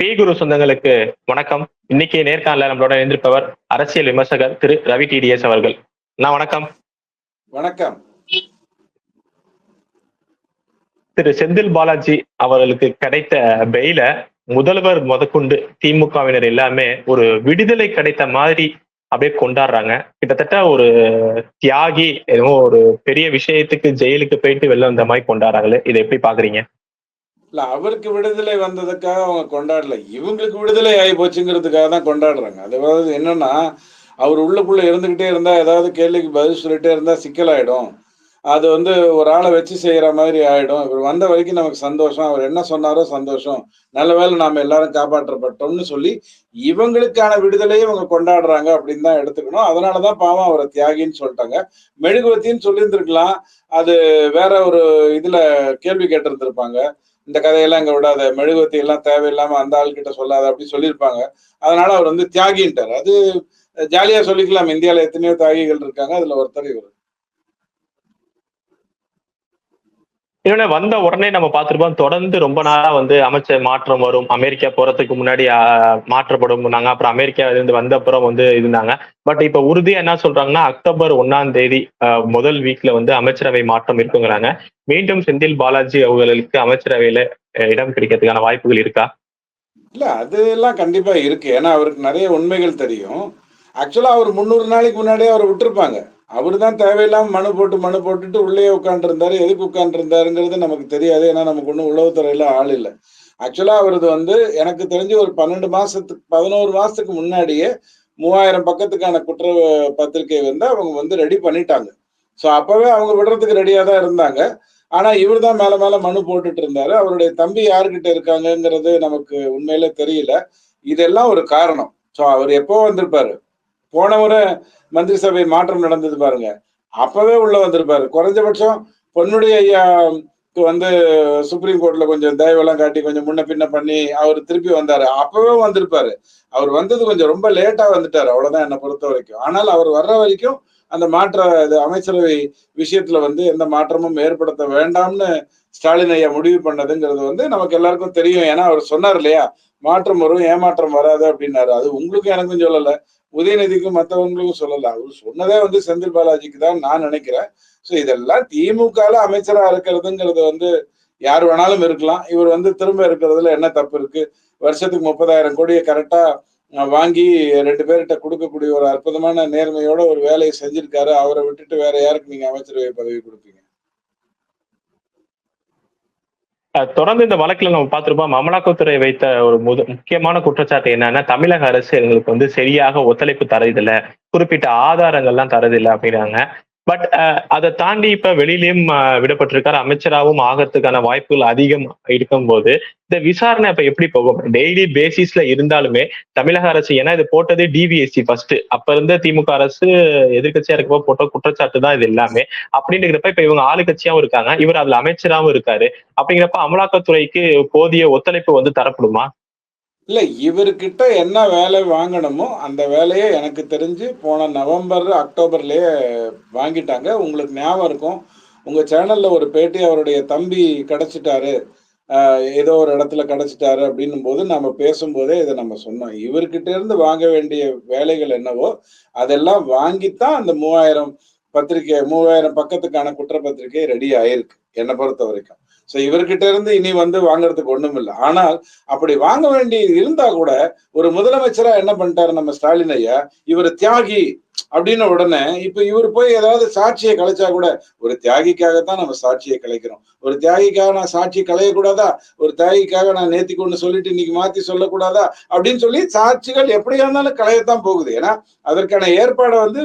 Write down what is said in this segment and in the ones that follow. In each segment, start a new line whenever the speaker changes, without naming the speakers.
B குரு சொந்தங்களுக்கு வணக்கம். இன்னைக்கு நேர்காணல நம்மளோட இருந்திருப்பவர் அரசியல் விமர்சகர் திரு ரவி டிடிஎஸ் அவர்கள். நான் வணக்கம்.
வணக்கம்.
திரு செந்தில் பாலாஜி அவர்களுக்கு கிடைத்த பெயில முதல்வர் முதற்கொண்டு திமுகவினர் எல்லாமே ஒரு விடுதலை கிடைத்த மாதிரி அப்படியே கொண்டாடுறாங்க. கிட்டத்தட்ட ஒரு தியாகி ஏதோ ஒரு பெரிய விஷயத்துக்கு ஜெயிலுக்கு போயிட்டு வெளில வந்த மாதிரி கொண்டாடுறாங்களே. இதை எப்படி பாக்குறீங்க?
இல்ல அவருக்கு விடுதலை வந்ததுக்காக அவங்க கொண்டாடல. இவங்களுக்கு விடுதலை ஆகி போச்சுங்கிறதுக்காக தான் கொண்டாடுறாங்க. அதாவது என்னன்னா அவர் உள்ளுக்குள்ள இருந்துகிட்டே இருந்தா ஏதாவது கேள்விக்கு பதில் சொல்லிட்டே இருந்தா சிக்கலாயிடும். அது வந்து ஒரு ஆளை வச்சு செய்யற மாதிரி ஆயிடும். இவர் வந்த வரைக்கும் நமக்கு சந்தோஷம். அவர் என்ன சொன்னாரோ சந்தோஷம். நல்ல வேலை நாம எல்லாரும் காப்பாற்றப்பட்டோம்னு சொல்லி இவங்களுக்கான விடுதலையை இவங்க கொண்டாடுறாங்க அப்படின்னு தான் எடுத்துக்கணும். அதனாலதான் பாவம் அவரை தியாகின்னு சொல்லிட்டாங்க. மெழுகுவத்தின்னு சொல்லியிருந்திருக்கலாம். அது வேற ஒரு இதுல கேள்வி கேட்டிருந்திருப்பாங்க. இந்த கதையெல்லாம் இங்க விடாத மெழுகுவத்தி எல்லாம் தேவையில்லாம அந்த ஆள்கிட்ட சொல்லாத அப்படி சொல்லியிருப்பாங்க. அதனால அவர் வந்து தியாகின்ட்டார். அது ஜாலியா சொல்லிக்கலாம். இந்தியாவில எத்தனையோ தியாகிகள் இருக்காங்க. அதுல ஒருத்தர் இவர்.
இன்னொன்னு வந்த உடனே நம்ம பார்த்துருப்போம். தொடர்ந்து ரொம்ப நாளா வந்து அமைச்சர் மாற்றம் வரும். அமெரிக்கா போறதுக்கு முன்னாடி மாற்றப்படும். நாங்க அப்புறம் அமெரிக்கா இருந்து வந்த அப்புறம் வந்து இருந்தாங்க. பட் இப்ப உறுதியா என்ன சொல்றாங்கன்னா அக்டோபர் ஒன்னாம் தேதி முதல் வீக்ல வந்து அமைச்சரவை மாற்றம் இருக்குங்கிறாங்க. மீண்டும் செந்தில் பாலாஜி அவர்களுக்கு அமைச்சரவையில இடம் கிடைக்கிறதுக்கான வாய்ப்புகள் இருக்கா?
இல்ல அதெல்லாம் கண்டிப்பா இருக்கு. ஏன்னா அவருக்கு நிறைய உண்மைகள் தெரியும். ஆக்சுவலா அவர் முந்நூறு நாளைக்கு முன்னாடியே அவரை விட்டுருப்பாங்க. அவர் தான் தேவையில்லாம மனு போட்டு மனு போட்டுட்டு உள்ளே உட்காந்துருந்தாரு எதுக்கு உட்காந்துருந்தாருங்கிறது நமக்கு தெரியாது. ஏன்னா நமக்கு ஒன்றும் உளவுத்துறையில ஆள் இல்லை. ஆக்சுவலாக அவரது வந்து எனக்கு தெரிஞ்சு ஒரு பன்னெண்டு மாசத்துக்கு பதினோரு மாசத்துக்கு முன்னாடியே மூவாயிரம் பக்கத்துக்கான குற்ற பத்திரிகை வந்து அவங்க வந்து ரெடி பண்ணிட்டாங்க. ஸோ அப்பவே அவங்க விடுறதுக்கு ரெடியாக தான் இருந்தாங்க. ஆனா இவர் தான் மேல மேல மனு போட்டுட்டு இருந்தாரு. அவருடைய தம்பி யாருக்கிட்ட இருக்காங்கங்கிறது நமக்கு உண்மையில தெரியல. இதெல்லாம் ஒரு காரணம். ஸோ அவர் எப்போ வந்திருப்பாரு? போன முறை மந்திரி சபை மாற்றம் நடந்தது பாருங்க. அப்பவே உள்ள வந்திருப்பாரு. குறைஞ்சபட்சம் பொன்னுடைய ஐயாக்கு வந்து சுப்ரீம் கோர்ட்ல கொஞ்சம் தயவெல்லாம் காட்டி கொஞ்சம் முன்ன பின்ன பண்ணி அவர் திருப்பி வந்தாரு. அப்பவே வந்திருப்பாரு. அவர் வந்தது கொஞ்சம் ரொம்ப லேட்டா வந்துட்டாரு. அவ்வளவுதான் என்னை பொறுத்த வரைக்கும். ஆனால் அவர் வர்ற வரைக்கும் அந்த மாற்ற இது அமைச்சரவை விஷயத்துல வந்து எந்த மாற்றமும் ஏற்படுத்த வேண்டாம்னு ஸ்டாலின் ஐயா முடிவு பண்ணதுங்கிறது வந்து நமக்கு எல்லாருக்கும் தெரியும். ஏன்னா அவர் சொன்னார் இல்லையா? மாற்றம் வரும் ஏமாற்றம் வராது அப்படின்னாரு. அது உங்களுக்கும் எனக்கும் சொல்லலை. உதயநிதிக்கும் மற்றவங்களுக்கும் சொல்லல. அவர் சொன்னதே வந்து செந்தில் பாலாஜிக்கு தான் நான் நினைக்கிறேன். ஸோ இதெல்லாம் திமுகல அமைச்சரா இருக்கிறதுங்கிறது வந்து யார் வேணாலும் இருக்கலாம். இவர் வந்து திரும்ப இருக்கிறதுல என்ன தப்பு இருக்கு? வருஷத்துக்கு முப்பதாயிரம் கோடியை கரெக்டா வாங்கி ரெண்டு பேர்கிட்ட கொடுக்கக்கூடிய ஒரு அற்புதமான நேர்மையோட ஒரு வேலையை செஞ்சிருக்காரு. அவரை விட்டுட்டு வேற யாருக்கு நீங்க அமைச்சரவை பதவி கொடுப்பீங்க?
தொடர்ந்து இந்த வழக்குல நம்ம பார்த்திருப்போம் அமலாக்கத்துறை வைத்த ஒரு முத முக்கியமான குற்றச்சாட்டு என்னன்னா தமிழக அரசு எங்களுக்கு வந்து சரியாக ஒத்துழைப்பு தரதில்லை. குறிப்பிட்ட ஆதாரங்கள்லாம் தரதில்லை அப்படிங்கிறாங்க. பட் uh, அதை தாண்டி இப்ப வெளியிலயும் விடப்பட்டிருக்கார் விடப்பட்டிருக்காரு. அமைச்சராகவும் ஆகிறதுக்கான வாய்ப்புகள் அதிகம் இருக்கும் போது இந்த விசாரணை அப்ப எப்படி போகும்? டெய்லி பேசிஸ்ல இருந்தாலுமே தமிழக அரசு ஏன்னா இது போட்டது டிவிஎஸ்சி ஃபர்ஸ்ட் அப்ப இருந்த திமுக அரசு எதிர்கட்சியா இருக்கப்போ போட்ட குற்றச்சாட்டு தான் இது எல்லாமே. அப்படின்றப்ப இப்ப இவங்க ஆளுங்கட்சியாவும் இருக்காங்க. இவர் அதுல அமைச்சராகவும் இருக்காரு. அப்படிங்கிறப்ப அமலாக்கத்துறைக்கு போதிய ஒத்துழைப்பு வந்து தரப்படுமா?
இல்ல இவர்கிட்ட என்ன வேலை வாங்கணுமோ அந்த வேலையை எனக்கு தெரிஞ்சு போன நவம்பர் அக்டோபர்லயே வாங்கிட்டாங்க. உங்களுக்கு ஞாபகம் இருக்கும். உங்க சேனல்ல ஒரு பேட்டி அவருடைய தம்பி கிடைச்சிட்டாரு. ஏதோ ஒரு இடத்துல கிடைச்சிட்டாரு அப்படின்னும் போது நம்ம பேசும்போதே இதை நம்ம சொன்னோம். இவர்கிட்ட இருந்து வாங்க வேண்டிய வேலைகள் என்னவோ அதெல்லாம் வாங்கித்தான் அந்த மூவாயிரம் பத்திரிக்கை மூவாயிரம் பக்கத்துக்கான குற்றப்பத்திரிகை ரெடி ஆயிருக்கு. என்னை பொறுத்த வரைக்கும். ஸோ இவர்கிட்ட இருந்து இனி வந்து வாங்குறதுக்கு ஒண்ணும் இல்லை ஆனால் அப்படி வாங்க வேண்டி இருந்தா கூட ஒரு முதலமைச்சரா என்ன பண்ணிட்டாரு நம்ம ஸ்டாலின் ஐயா? இவர் தியாகி அப்படின்னு உடனே இப்ப இவர் போய் ஏதாவது சாட்சியை கலைச்சா கூட ஒரு தியாகிக்காகத்தான் நம்ம சாட்சியை கலைக்கிறோம். ஒரு தியாகிக்காக நான் சாட்சி கலையக்கூடாதா ஒரு தியாகிக்காக நான் நேத்தி கொண்டு சொல்லிட்டு இன்னைக்கு மாத்தி சொல்லக்கூடாதா? அப்படின்னு சொல்லி சாட்சிகள் எப்படியா இருந்தாலும் கலையத்தான் போகுது. ஏன்னா அதற்கான ஏற்பாடை வந்து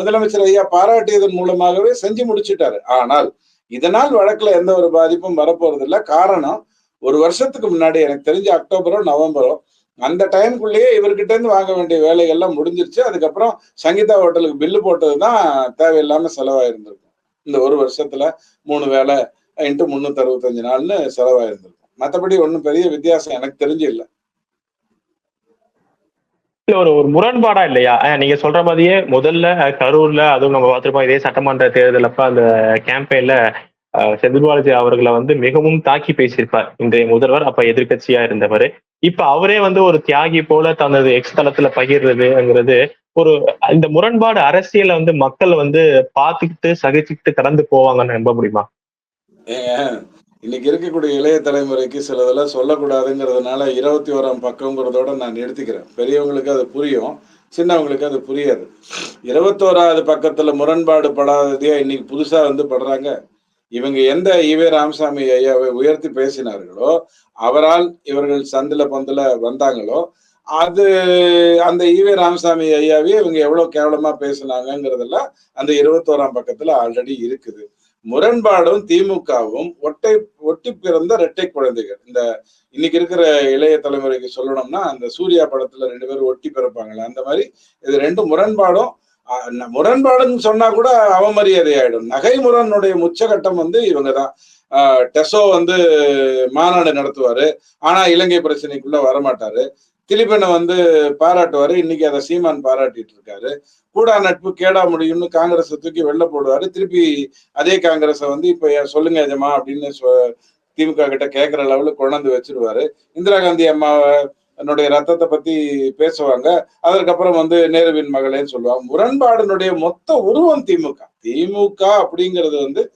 முதலமைச்சர் ஐயா பாராட்டியதன் மூலமாகவே செஞ்சு முடிச்சிட்டாரு. ஆனால் இதனால் வழக்குல எந்த ஒரு பாதிப்பும் வரப்போறது இல்லை காரணம் ஒரு வருஷத்துக்கு முன்னாடி எனக்கு தெரிஞ்ச அக்டோபரோ நவம்பரோ அந்த டைம்குள்ளேயே இவர்கிட்ட இருந்து வாங்க வேண்டிய வேலைகள்லாம் முடிஞ்சிருச்சு. அதுக்கப்புறம் சங்கீதா ஹோட்டலுக்கு பில்லு போட்டது தான் தேவையில்லாம செலவாயிருந்திருக்கும். இந்த ஒரு வருஷத்துல மூணு வேலை இன்ட்டு முன்னூத்தி அறுபத்தஞ்சு நாள்னு செலவாயிருந்திருக்கும். மற்றபடி ஒன்றும் பெரிய வித்தியாசம் எனக்கு தெரிஞ்சு இல்லை.
இல்ல ஒரு ஒரு முரண்பாடா இல்லையா? நீங்க சொல்ற மாதிரியே முதல்ல கரூர்ல அதுவும் நம்ம பார்த்திருப்போம் இதே சட்டமன்ற தேர்தல் அப்ப அந்த கேம்பெயின்ல செந்தில்பாலாஜி அவர்களை வந்து மிகவும் தாக்கி பேசியிருப்பார். இன்றைய முதல்வர் அப்ப எதிர்க்கட்சியா இருந்தவர். இப்ப அவரே வந்து ஒரு தியாகி போல தனது எக்ஸ் தளத்துல பகிர்றதுங்கிறது ஒரு இந்த முரண்பாடு அரசியல வந்து மக்கள் வந்து பாத்துக்கிட்டு சகிச்சுக்கிட்டு கடந்து போவாங்கன்னு நம்ப முடியுமா?
இன்னைக்கு இருக்கக்கூடிய இளைய தலைமுறைக்கு சிலதெல்லாம் சொல்லக்கூடாதுங்கிறதுனால இருபத்தி ஓராம் பக்கங்கிறதோட நான் நிறுத்திக்கிறேன். பெரியவங்களுக்கு அது புரியும் சின்னவங்களுக்கு அது புரியாது. இருபத்தோராவது பக்கத்துல முரண்பாடு படாததையா இன்னைக்கு புதுசா வந்து படுறாங்க. இவங்க எந்த ஈவே ராமசாமி ஐயாவை உயர்த்தி பேசினார்களோ அவரால் இவர்கள் சந்தில பந்துல வந்தாங்களோ அது அந்த ஈவே ராமசாமி ஐயாவே இவங்க எவ்வளவு கேவலமா பேசினாங்கிறதெல்லாம் அந்த இருபத்தோராம் பக்கத்துல ஆல்ரெடி இருக்குது. முரண்பாடும் திமுகவும் ஒட்டை ஒட்டி பிறந்த இரட்டை குழந்தைகள். இந்த இன்னைக்கு இருக்கிற இளைய தலைமுறைக்கு சொல்லணும்னா அந்த சூர்யா படத்துல ரெண்டு பேரும் ஒட்டி பிறப்பாங்களே அந்த மாதிரி இது ரெண்டு முரண்பாடும் முரண்பாடுன்னு சொன்னா கூட அவமரியாதை ஆயிடும் நகைமுரனுடைய உச்சகட்டம் வந்து இவங்க தான் டெசோ வந்து மாநாடு நடத்துவாரு ஆனா இலங்கை பிரச்சனைக்குள்ள வரமாட்டாரு. திலிபனை வந்து பாராட்டுவாரு இன்னைக்கு அதை சீமான் பாராட்டிட்டு இருக்காரு. கூடா நட்பு கேடா முடியும்னு காங்கிரஸ் தூக்கி வெளில போடுவாரு. திருப்பி அதே காங்கிரஸை வந்து இப்ப சொல்லுங்க எஜமா அப்படின்னு சொ- திமுக கிட்ட கேட்கிற லெவலுக்கு கொண்டாந்து வச்சிருவாரு. இந்திரா காந்தி அம்மாவை என்னுடைய ரத்தத்தை பத்தி பேசுவாங்க. அதற்கப்புறம் வந்து நேருவின் மகளேன்னு சொல்லுவாங்க. முரண்பாடினுடைய மொத்த உருவம் திமுக. திமுக அப்படிங்கிறது வந்து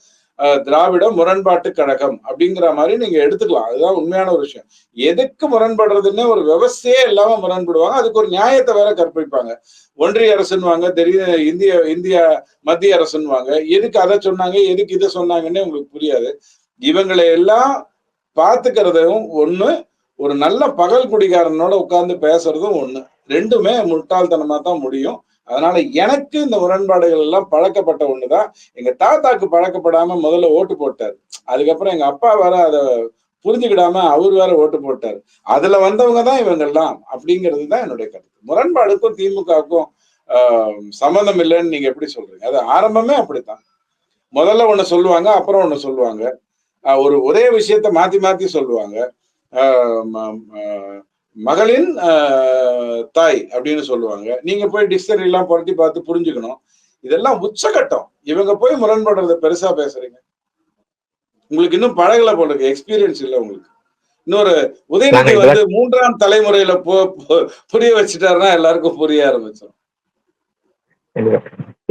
திராவிட முரண்பாட்டு கழகம் அப்படிங்கிற மாதிரி நீங்க எடுத்துக்கலாம். அதுதான் உண்மையான ஒரு விஷயம். எதுக்கு முரண்படுறதுன்னு ஒரு விவசாயே இல்லாம முரண்படுவாங்க. அதுக்கு ஒரு நியாயத்தை வேற கற்பிப்பாங்க. ஒன்றிய அரசுன்னுவாங்க தெரியும் இந்திய இந்திய மத்திய அரசுன்னுவாங்க. எதுக்கு அதை சொன்னாங்க எதுக்கு இதை சொன்னாங்கன்னே உங்களுக்கு புரியாது. இவங்களை எல்லாம் பார்த்துக்கிறதும் ஒண்ணு ஒரு நல்ல பகல் குடிகாரனோட உட்கார்ந்து பேசுறதும் ஒண்ணு. ரெண்டுமே முட்டாள்தனமா தான் முடியும். அதனால எனக்கு இந்த முரண்பாடுகள் எல்லாம் பழக்கப்பட்ட ஒண்ணுதான். எங்க தாத்தாக்கு பழக்கப்படாம முதல்ல ஓட்டு போட்டார். அதுக்கப்புறம் எங்க அப்பா வேற அதை புரிஞ்சுக்கிடாம அவர் வேற ஓட்டு போட்டார். அதுல வந்தவங்க தான் இவங்க எல்லாம் அப்படிங்கிறது தான் என்னுடைய கருத்து. முரண்பாடுக்கும் திமுகவுக்கும் ஆஹ் சம்மந்தம் இல்லைன்னு நீங்க எப்படி சொல்றீங்க? அது ஆரம்பமே அப்படித்தான். முதல்ல ஒண்ணு சொல்லுவாங்க அப்புறம் ஒண்ணு சொல்லுவாங்க. ஒரு ஒரே விஷயத்த மாத்தி மாத்தி சொல்லுவாங்க. ஆஹ் மகளின் தாய் அப்படின்னு சொல்லுவாங்க. நீங்க போய் டிக்ஷனரி எல்லாம் புரட்டி பார்த்து புரிஞ்சுக்கணும். இதெல்லாம் உச்சகட்டம். இவங்க போய் முரண்படுறத பெருசா பேசுறீங்க. உங்களுக்கு இன்னும் பழகல போல இருக்கு. எக்ஸ்பீரியன்ஸ் இல்ல உங்களுக்கு. இன்னொரு உதயநிதி வந்து மூன்றாம் தலைமுறையில போ புரிய வச்சுட்டாருன்னா எல்லாருக்கும் புரிய ஆரம்பிச்சிடும்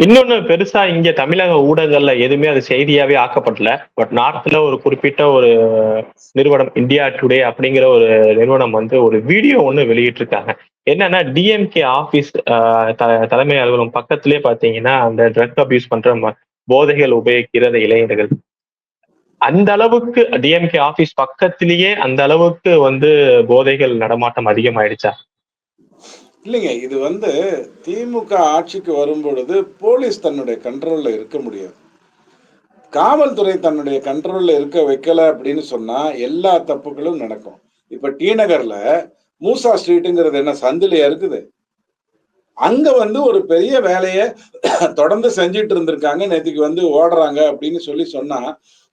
இன்னொன்னு பெருசா இங்க தமிழக ஊடகங்கள்ல எதுவுமே அது செய்தியாவே ஆக்கப்படல. பட் நார்த்ல ஒரு குறிப்பிட்ட ஒரு நிறுவனம் இந்தியா டுடே அப்படிங்கிற ஒரு நிறுவனம் வந்து ஒரு வீடியோ ஒண்ணு வெளியிட்டிருக்காங்க. என்னன்னா டிஎம்கே ஆபீஸ் தலைமை அலுவலகம் பக்கத்திலே பாத்தீங்கன்னா அந்த ட்ரக் அபியூஸ் பண்ற ம- போதைகள் உபயோகிக்கிற அந்த இளைஞர்கள். அந்த அளவுக்கு டிஎம்கே ஆபீஸ் பக்கத்திலேயே அந்த அளவுக்கு வந்து போதைகள் நடமாட்டம் அதிகமாயிடுச்சா?
இல்லைங்க இது வந்து திமுக ஆட்சிக்கு வரும் பொழுது போலீஸ் தன்னுடைய கண்ட்ரோல்ல இருக்க முடியாது. காவல்துறை தன்னுடைய கண்ட்ரோல்ல இருக்க வைக்கல அப்படின்னு சொன்னா எல்லா தப்புகளும் நடக்கும். இப்ப டி நகர்ல மூசா ஸ்ட்ரீட்டுங்கிறது என்ன சந்திலையா இருக்குது? அங்க வந்து ஒரு பெரிய வேலையை தொடர்ந்து செஞ்சிட்டு இருந்திருக்காங்க நேற்றுக்கு வந்து ஓடுறாங்க அப்படின்னு சொல்லி சொன்னா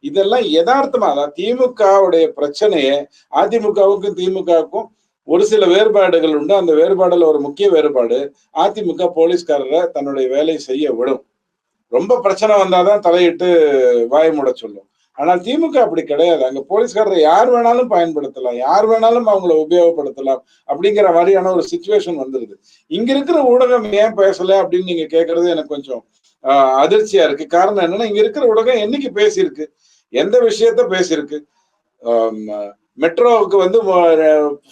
இதெல்லாம் யதார்த்தமா தான் திமுகவுடைய பிரச்சனையை அதிமுகவுக்கும் திமுகவுக்கும் ஒரு சில வேறுபாடுகள் உண்டு. அந்த வேறுபாடுல ஒரு முக்கிய வேறுபாடு அதிமுக போலீஸ்காரரை தன்னுடைய வேலையை செய்ய விடும். ரொம்ப பிரச்சனை வந்தாதான் தலையிட்டு வாய மூட சொல்லும். ஆனால் திமுக அப்படி கிடையாது. அங்க போலீஸ்காரரை யார் வேணாலும் பயன்படுத்தலாம் யார் வேணாலும் அவங்கள உபயோகப்படுத்தலாம் அப்படிங்கிற மாதிரியான ஒரு சுச்சுவேஷன் வந்துருது. இங்க இருக்கிற ஊடகம் ஏன் பேசல அப்படின்னு நீங்க கேட்கறது எனக்கு கொஞ்சம் ஆஹ், அதிர்ச்சியா இருக்கு. காரணம் என்னன்னா இங்க இருக்கிற ஊடகம் என்னைக்கு பேசியிருக்கு? எந்த விஷயத்த பேசியிருக்கு? ஆஹ் மெட்ரோவுக்கு வந்து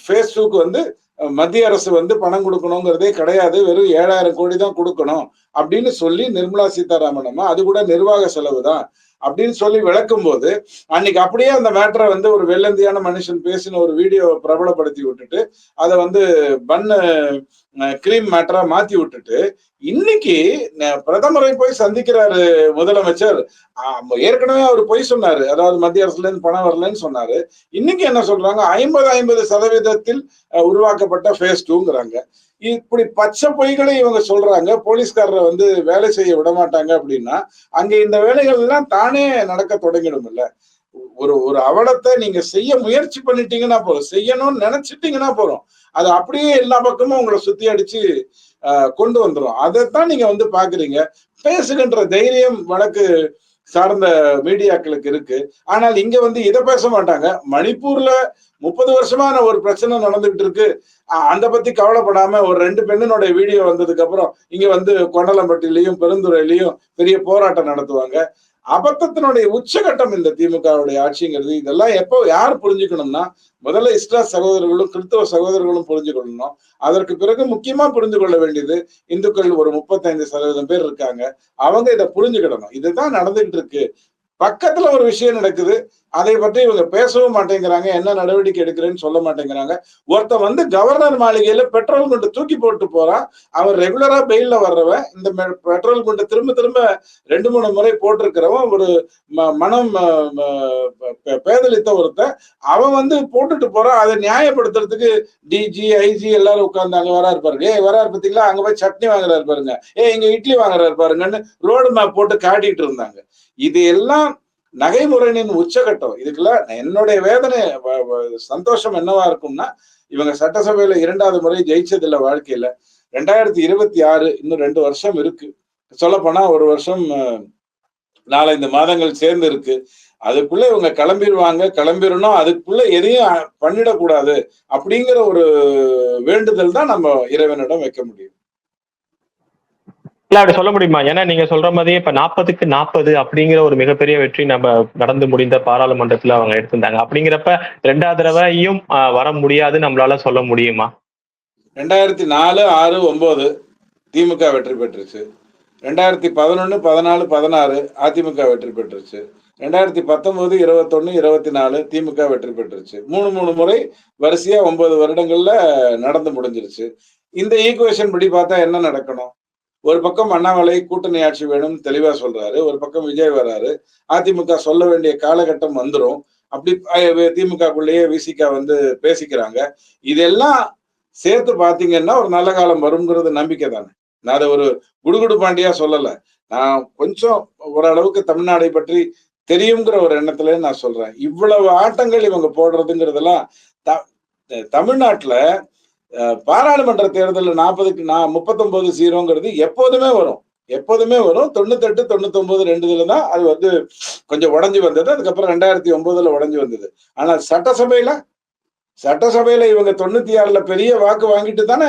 ஃபேஸ்புக் வந்து மத்திய அரசு வந்து பணம் கொடுக்கணுங்கிறதே கிடையாது. வெறும் ஏழாயிரம் கோடி தான் கொடுக்கணும் அப்படின்னு சொல்லி நிர்மலா சீதாராமன் அம்மா அது கூட நிர்வாக செலவு தான் அப்படின்னு சொல்லி விளக்கும் போது அன்னைக்கு அப்படியே அந்த மேட்டரை வந்து ஒரு வெள்ளந்தியான மனுஷன் பேசின ஒரு வீடியோவை பிரபலப்படுத்தி விட்டுட்டு அதை வந்து பன்னு கிரீம் மேட்டரா மாத்தி விட்டுட்டு இன்னைக்கு பிரதமரை போய் சந்திக்கிறாரு முதலமைச்சர். ஏற்கனவே அவர் பொய் சொன்னாரு. அதாவது மத்திய அரசுல இருந்து பணம் வரலன்னு சொன்னாரு. இன்னைக்கு என்ன சொல்றாங்க? ஐம்பது ஐம்பது சதவீதத்தில் உருவாக்கப்பட்ட ஃபேஸ் டூங்கிறாங்க இப்படி பச்சை பொய்களை இவங்க சொல்றாங்க. போலீஸ்காரரை வந்து வேலை செய்ய விட மாட்டாங்க அப்படின்னா அங்க இந்த வேலைகள் எல்லாம் தானே நடக்க தொடங்கிடும் இல்ல. ஒரு ஒரு அவலத்தை நீங்க செய்ய முயற்சி பண்ணிட்டீங்கன்னா போதும். செய்யணும்னு நினைச்சிட்டீங்கன்னா போதும். அது அப்படியே எல்லா பக்கமும் உங்களை சுத்தி அடிச்சு கொண்டு வந்துரும். அதைத்தான் நீங்க வந்து பாக்குறீங்க. பேசுகின்ற தைரியம் வழக்கு சார்ந்த மீடியாக்களுக்கு இருக்கு. ஆனால் இங்க வந்து இதை பேச மாட்டாங்க. மணிப்பூர்ல முப்பது வருஷமான ஒரு பிரச்சனை நடந்துகிட்டு இருக்கு. அந்த பத்தி கவலைப்படாம ஒரு ரெண்டு பெண்ணினுடைய வீடியோ வந்ததுக்கு அப்புறம் இங்க வந்து கொண்டலம்பட்டிலையும் பெருந்துறையிலையும் பெரிய போராட்டம் நடத்துவாங்க. அபத்தத்தினுடைய உச்சகட்டம் இந்த திமுகவுடைய ஆட்சிங்கிறது. இதெல்லாம் எப்போ யார் புரிஞ்சுக்கணும்னா முதல்ல இஸ்லா சகோதரர்களும் கிறிஸ்தவ சகோதரர்களும் புரிஞ்சுக்கொள்ளணும். அதற்கு பிறகு முக்கியமா புரிந்து கொள்ள வேண்டியது இந்துக்கள் ஒரு முப்பத்தைந்து சதவீதம் பேர் இருக்காங்க. அவங்க இதை புரிஞ்சுக்கிடணும். இதுதான் நடந்துகிட்டு இருக்கு. பக்கத்துல ஒரு விஷயம் நடக்குது அதை பற்றி இவங்க பேசவும் மாட்டேங்கிறாங்க என்ன நடவடிக்கை எடுக்கிறேன்னு சொல்ல மாட்டேங்கிறாங்க. ஒருத்தன் வந்து கவர்னர் மாளிகையில பெட்ரோல் குண்டு தூக்கி போட்டு போறான். அவன் ரெகுலரா பெயில்ல வர்றவன் இந்த பெட்ரோல் குண்டு திரும்ப திரும்ப ரெண்டு மூணு முறை போட்டிருக்கிறவன் ஒரு ம- மனம் பே- பேதலித்த ஒருத்தன். அவன் வந்து போட்டுட்டு போறான். அதை நியாயப்படுத்துறதுக்கு டிஜி ஐஜி எல்லாரும் உட்கார்ந்து அங்க வரா பாருங்க. ஏ வரா பாத்தீங்களா? அங்க போய் சட்னி வாங்குறாரு பாருங்க. ஏ இங்க இட்லி வாங்குறாரு பாருங்கன்னு ரோடு மேப் போட்டு காட்டிட்டு இருந்தாங்க. இது எல்லாம் நகைமுறையின் உச்சகட்டம். இதுக்குள்ள என்னுடைய வேதனை வ- சந்தோஷம் என்னவா இருக்கும்னா இவங்க சட்டசபையில இரண்டாவது முறை ஜெயிச்சதில்ல வாழ்க்கையில. ரெண்டாயிரத்தி இருபத்தி ஆறு இன்னும் ரெண்டு வருஷம் இருக்கு. சொல்ல போனா ஒரு வருஷம் நாலஞ்சு மாதங்கள் சேர்ந்து இருக்கு அதுக்குள்ள இவங்க கிளம்பிடுவாங்க கிளம்பிடணும் அதுக்குள்ள எதையும் பண்ணிடக்கூடாது அப்படிங்கிற ஒரு வேண்டுதல் தான் நம்ம இறைவனிடம் வைக்க முடியும்.
இல்ல அப்படி சொல்ல முடியுமா? ஏன்னா நீங்க சொல்ற மாதிரியே இப்ப நாற்பதுக்கு நாற்பது அப்படிங்கிற ஒரு மிகப்பெரிய வெற்றி நம்ம நடந்து முடிந்த பாராளுமன்றத்துல அவங்க எடுத்திருந்தாங்க. அப்படிங்கிறப்ப ரெண்டாவது தடவையும் வர முடியாது நம்மளால சொல்ல முடியுமா?
ரெண்டாயிரத்தி நாலு ஆறு ஒன்பது திமுக வெற்றி பெற்றுச்சு. ரெண்டாயிரத்தி பதினொன்று பதினாலு பதினாறு அதிமுக வெற்றி பெற்றுச்சு. ரெண்டாயிரத்தி பத்தொன்பது இருபத்தொன்னு இருபத்தி நாலு திமுக வெற்றி பெற்றுச்சு. மூணு மூணு முறை வரிசையா ஒன்பது வருடங்கள்ல நடந்து முடிஞ்சிருச்சு. இந்த ஈக்குவேஷன் படி பார்த்தா என்ன நடக்கணும்? ஒரு பக்கம் அண்ணாமலை கூட்டணி ஆட்சி வேணும்னு தெளிவா சொல்றாரு ஒரு பக்கம் விஜய் வராரு. அதிமுக சொல்ல வேண்டிய காலகட்டம் வந்துடும் அப்படி திமுகக்குள்ளேயே விசிகா வந்து பேசிக்கிறாங்க. இதெல்லாம் சேர்த்து பாத்தீங்கன்னா ஒரு நல்ல காலம் வருங்கிறது நம்பிக்கை தானே. நான் அதை ஒரு குடுகுடு பாண்டியா சொல்லல. நான் கொஞ்சம் ஓரளவுக்கு தமிழ்நாடை பற்றி தெரியுங்கிற ஒரு எண்ணத்துல நான் சொல்றேன். இவ்வளவு ஆட்டங்கள் இவங்க போடுறதுங்கிறதெல்லாம் த- தமிழ்நாட்டுல பாராளுமன்ற தேர்தலில் நாற்பதுக்கு நான் முப்பத்தொன்பது ஜீரோங்கிறது எப்போதுமே வரும். எப்போதுமே வரும். தொண்ணூத்தெட்டு தொண்ணூத்தொன்பது ரெண்டுல தான் அது வந்து கொஞ்சம் உடஞ்சி வந்தது. அதுக்கப்புறம் ரெண்டாயிரத்தி ஒன்பதுல உடஞ்சி வந்தது. ஆனால் சட்டசபையில சட்டசபையில இவங்க தொண்ணூத்தி ஆறுல பெரிய வாக்கு வாங்கிட்டு தானே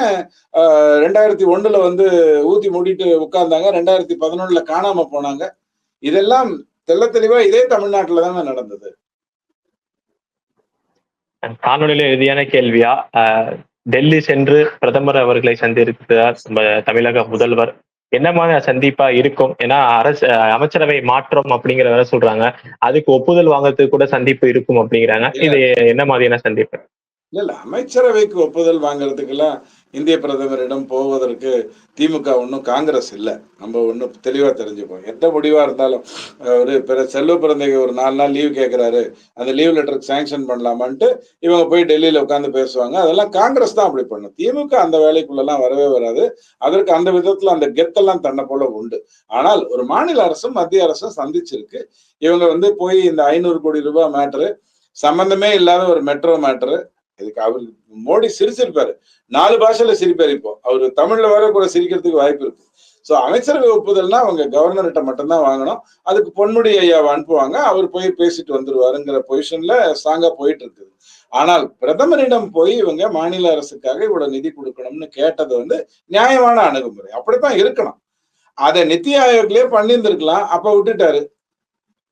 ஆஹ், ரெண்டாயிரத்தி ஒண்ணுல வந்து ஊத்தி மூடிட்டு உட்கார்ந்தாங்க. ரெண்டாயிரத்தி பதினொன்னுல காணாம போனாங்க. இதெல்லாம் தெல்ல தெளிவா இதே தமிழ்நாட்டுல தானே நடந்தது.
காணொலியில இறுதியான கேள்வியா? டெல்லி சென்று பிரதமர் அவர்களை நம்ம தமிழக முதல்வர். என்ன மாதிரி சந்திப்பா இருக்கும்? ஏன்னா அரசு அமைச்சரவை மாற்றம் அப்படிங்கிற வேற சொல்றாங்க. அதுக்கு ஒப்புதல் வாங்குறதுக்கு கூட சந்திப்பு இருக்கும் அப்படிங்கிறாங்க. இது என்ன மாதிரியான சந்திப்பு?
இல்ல இல்ல. அமைச்சரவைக்கு ஒப்புதல் வாங்குறதுக்கெல்லாம் இந்திய பிரதமரிடம் போவதற்கு திமுக ஒன்றும் காங்கிரஸ் இல்லை. நம்ம ஒன்றும் தெளிவாக தெரிஞ்சுப்போம் எந்த முடிவாக இருந்தாலும் ஒரு பிற செல்வ பிறந்தைக்கு ஒரு நாலு நாள் லீவ் கேட்குறாரு அந்த லீவ் லெட்டருக்கு சாங்ஷன் பண்ணலாமான்ட்டு இவங்க போய் டெல்லியில் உட்காந்து பேசுவாங்க. அதெல்லாம் காங்கிரஸ் தான் அப்படி பண்ணும். திமுக அந்த வேலைக்குள்ளெல்லாம் வரவே வராது. அதற்கு அந்த விதத்தில் அந்த கெத்தெல்லாம் தன்னை போல உண்டு. ஆனால் ஒரு மாநில அரசும் மத்திய அரசும் சந்திச்சிருக்கு. இவங்க வந்து போய் இந்த ஐநூறு கோடி ரூபாய் மேட்ரு சம்பந்தமே இல்லாத ஒரு மெட்ரோ மேட்ரு இதுக்கு அவர் மோடி சிரிச்சிருப்பாரு. நாலு பாஷையில சிரிப்பாரு இப்போ. அவரு தமிழ்ல வர கூட சிரிக்கிறதுக்கு வாய்ப்பு இருக்கு. சோ அமைச்சரவை ஒப்புதல்னா அவங்க கவர்னர்கிட்ட மட்டும்தான் வாங்கணும். அதுக்கு பொன்முடி ஐயாவை அனுப்புவாங்க. அவர் போய் பேசிட்டு வந்துருவாருங்கிற பொசிஷன்ல ஸ்ட்ராங்கா போயிட்டு இருக்குது. ஆனால் பிரதமரிடம் போய் இவங்க மாநில அரசுக்காக இவ்வளவு நிதி கொடுக்கணும்னு கேட்டது வந்து நியாயமான அணுகுமுறை. அப்படித்தான் இருக்கணும். அதை நித்தி ஆயோக்லயே பண்ணியிருந்திருக்கலாம். அப்ப விட்டுட்டாரு.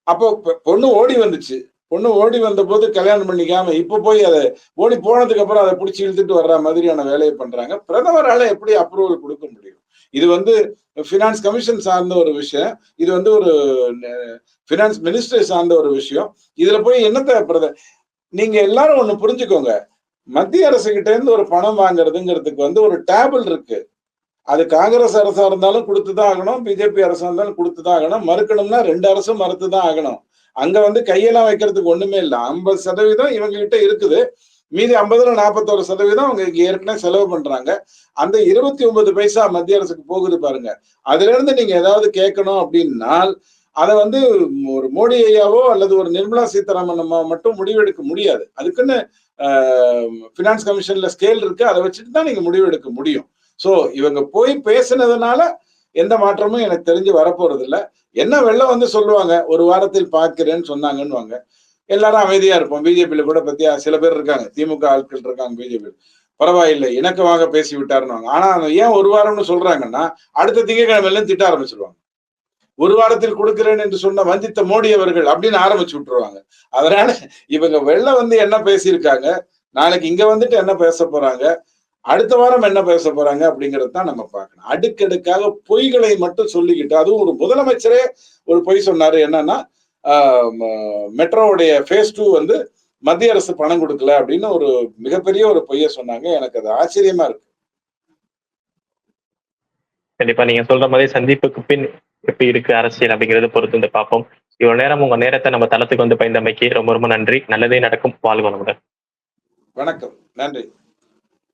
அப்போ பொண்ணு ஓடி வந்துச்சு. பொண்ணு ஓடி வந்த போது கல்யாணம் பண்ணிக்காம இப்ப போய் அதை ஓடி போனதுக்கு அப்புறம் அதை பிடிச்சி இழுத்துட்டு வர்ற மாதிரியான வேலையை பண்றாங்க. பிரதமரால எப்படி அப்ரூவல் கொடுக்க முடியும்? இது வந்து பினான்ஸ் கமிஷன் சார்ந்த ஒரு விஷயம். இது வந்து ஒரு பினான்ஸ் மினிஸ்டர் சார்ந்த ஒரு விஷயம். இதுல போய் என்னத்தை பிரத நீங்க எல்லாரும் ஒண்ணு புரிஞ்சுக்கோங்க. மத்திய அரசு கிட்ட இருந்து ஒரு பணம் வாங்குறதுங்கிறதுக்கு வந்து ஒரு டேபிள் இருக்கு. அது காங்கிரஸ் அரசா இருந்தாலும் கொடுத்துதான் ஆகணும் பிஜேபி அரசா இருந்தாலும் கொடுத்துதான் ஆகணும். மறுக்கணும்னா ரெண்டு அரசும் மறுத்துதான் ஆகணும். அங்க வந்து கையெல்லாம் வைக்கிறதுக்கு ஒண்ணுமே இல்லை. ஐம்பது சதவீதம் இவங்க கிட்ட இருக்குது. மீதி ஐம்பதுல நாற்பத்தோரு சதவீதம் அவங்க ஏற்கனவே செலவு பண்றாங்க. அந்த இருபத்தி ஒன்பது பைசா மத்திய அரசுக்கு போகுது பாருங்க. அதுல இருந்து நீங்க ஏதாவது கேட்கணும் அப்படின்னால் அதை வந்து ஒரு மோடி ஐயாவோ அல்லது ஒரு நிர்மலா சீதாராமன் மட்டும் முடிவெடுக்க முடியாது. அதுக்குன்னு பினான்ஸ் கமிஷன்ல ஸ்கேல் இருக்கு. அதை வச்சுட்டு தான் நீங்க முடிவெடுக்க முடியும். சோ இவங்க போய் பேசினதுனால எந்த மாற்றமும் எனக்கு தெரிஞ்சு வரப்போறது இல்லை என்ன வெள்ளம் வந்து சொல்லுவாங்க? ஒரு வாரத்தில் பார்க்கிறேன்னு சொன்னாங்கன்னுவாங்க. எல்லாரும் அமைதியா இருப்போம். பிஜேபியில கூட பத்தியா சில பேர் இருக்காங்க. திமுக ஆட்கள் இருக்காங்க பிஜேபி பரவாயில்லை இணக்கமாக பேசி விட்டாருன்னு ஆனா ஏன் ஒரு வாரம்னு சொல்றாங்கன்னா அடுத்த திங்கட்கிழமையில திட்ட ஆரம்பிச்சிருவாங்க. ஒரு வாரத்தில் கொடுக்கிறேன் என்று சொன்ன வந்தித்த மோடி அவர்கள் அப்படின்னு ஆரம்பிச்சு விட்டுருவாங்க. அதனால இவங்க வெள்ள வந்து என்ன பேசியிருக்காங்க? நாளைக்கு இங்க வந்துட்டு என்ன பேச போறாங்க? அடுத்த வாரம் என்ன பேச போறாங்க அப்படிங்கறது தான் நம்ம பார்க்கணும். அடுக்கடுக்காக பொய்களை மட்டும் சொல்லிக்கிட்டு அதுவும் ஒரு முதலமைச்சரே ஒரு பொய் சொன்னாரு என்னன்னா மெட்ரோவுடைய ஃபேஸ் டூ வந்து மத்திய அரசு பணம் கொடுக்கல அப்படின்னு ஒரு மிகப்பெரிய ஒரு பொய்ய சொன்னாங்க. எனக்கு அது ஆச்சரியமா இருக்கு.
கண்டிப்பா நீங்க சொல்ற மாதிரி சந்திப்புக்கு பின் எப்படி இருக்கு அரசியல் அப்படிங்கறத பொறுத்து வந்து பார்ப்போம். இவ்வளவு நேரம் உங்க நேரத்தை நம்ம தளத்துக்கு வந்து பயந்தமைக்கு ரொம்ப ரொம்ப நன்றி. நல்லதே நடக்கும். வாழ்வு வளமுடன்.
வணக்கம். நன்றி.